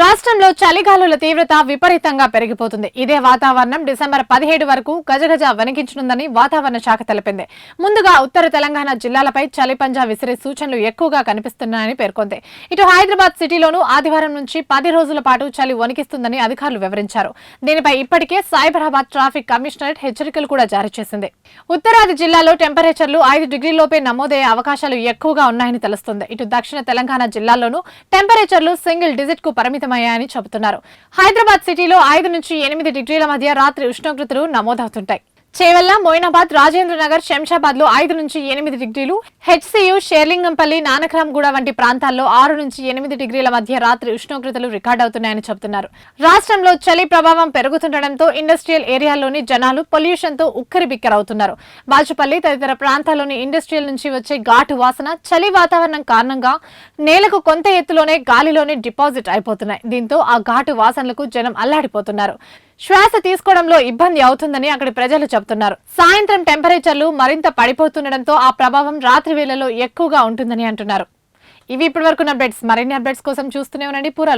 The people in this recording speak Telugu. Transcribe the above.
రాష్ట్రంలో చలిగాలుల తీవ్రత విపరీతంగా పెరిగిపోతుంది. ఇదే వాతావరణం డిసెంబర్ పదిహేడు వరకు గజగజ వణికించనుందని వాతావరణ శాఖ తెలిపింది. ముందుగా ఉత్తర తెలంగాణ జిల్లాలపై చలి పంజా విసిరే సూచనలు ఎక్కువగా కనిపిస్తున్నాయని పేర్కొంది. ఇటు హైదరాబాద్ సిటీలోనూ ఆదివారం నుంచి పది రోజుల పాటు చలి వణికిస్తుందని అధికారులు వివరించారు. దీనిపై ఇప్పటికే సైబరాబాద్ ట్రాఫిక్ కమిషనరేట్ హెచ్చరికలు కూడా జారీ చేసింది. ఉత్తరాది జిల్లాలో టెంపరేచర్లు ఐదు డిగ్రీలోపే నమోదయ్యే అవకాశాలు ఎక్కువగా ఉన్నాయని తెలుస్తుంది. ఇటు దక్షిణ తెలంగాణ జిల్లాలోనూ టెంపరేచర్లు సింగిల్ డిజిట్కు పరిమితమయ్యాయని చెబుతున్నారు. హైదరాబాద్ సిటీలో ఐదు నుంచి ఎనిమిది డిగ్రీల మధ్య రాత్రి ఉష్ణోగ్రతలు నమోదవుతుంటాయి. చేవెల్ల మోయినాబాద్ రాజేంద్ర నగర్ శంషాబాద్లో ఐదు నుంచి ఎనిమిది డిగ్రీలు హెచ్సియు షేర్లింగంపల్లి నానక్రామ్గూడ వంటి ప్రాంతాల్లో ఆరు నుంచి ఎనిమిది డిగ్రీల మధ్య రాత్రి ఉష్ణోగ్రతలు రికార్డ్ అవుతున్నాయని చెబుతున్నారు. రాష్ట్రంలో చలి ప్రభావం పెరుగుతుండటంతో ఇండస్ట్రియల్ ఏరియాల్లోని జనాలు పొల్యూషన్తో ఉక్కరి బిక్కరవుతున్నారు బాచుపల్లి తదితర ప్రాంతాల్లోని ఇండస్ట్రియల్ నుంచి వచ్చే ఘాటు వాసన చలి వాతావరణం కారణంగా నేలకు కొంత ఎత్తులోనే గాలిలోనే డిపాజిట్ అయిపోతున్నాయి. దీంతో ఆ ఘాటు వాసనలకు జనం అల్లాడిపోతున్నారు. శ్వాస తీసుకోవడంలో ఇబ్బంది అవుతుందని అక్కడి ప్రజలు చెబుతున్నారు. సాయంత్రం టెంపరేచర్లు మరింత పడిపోతుండటంతో ఆ ప్రభావం రాత్రి వేళలో ఎక్కువగా ఉంటుందని అంటున్నారు. ఇవి ఇప్పటి వరకు అప్డేట్స్. మరిన్ని అప్డేట్స్ కోసం చూస్తూనే ఉండండి. పూరా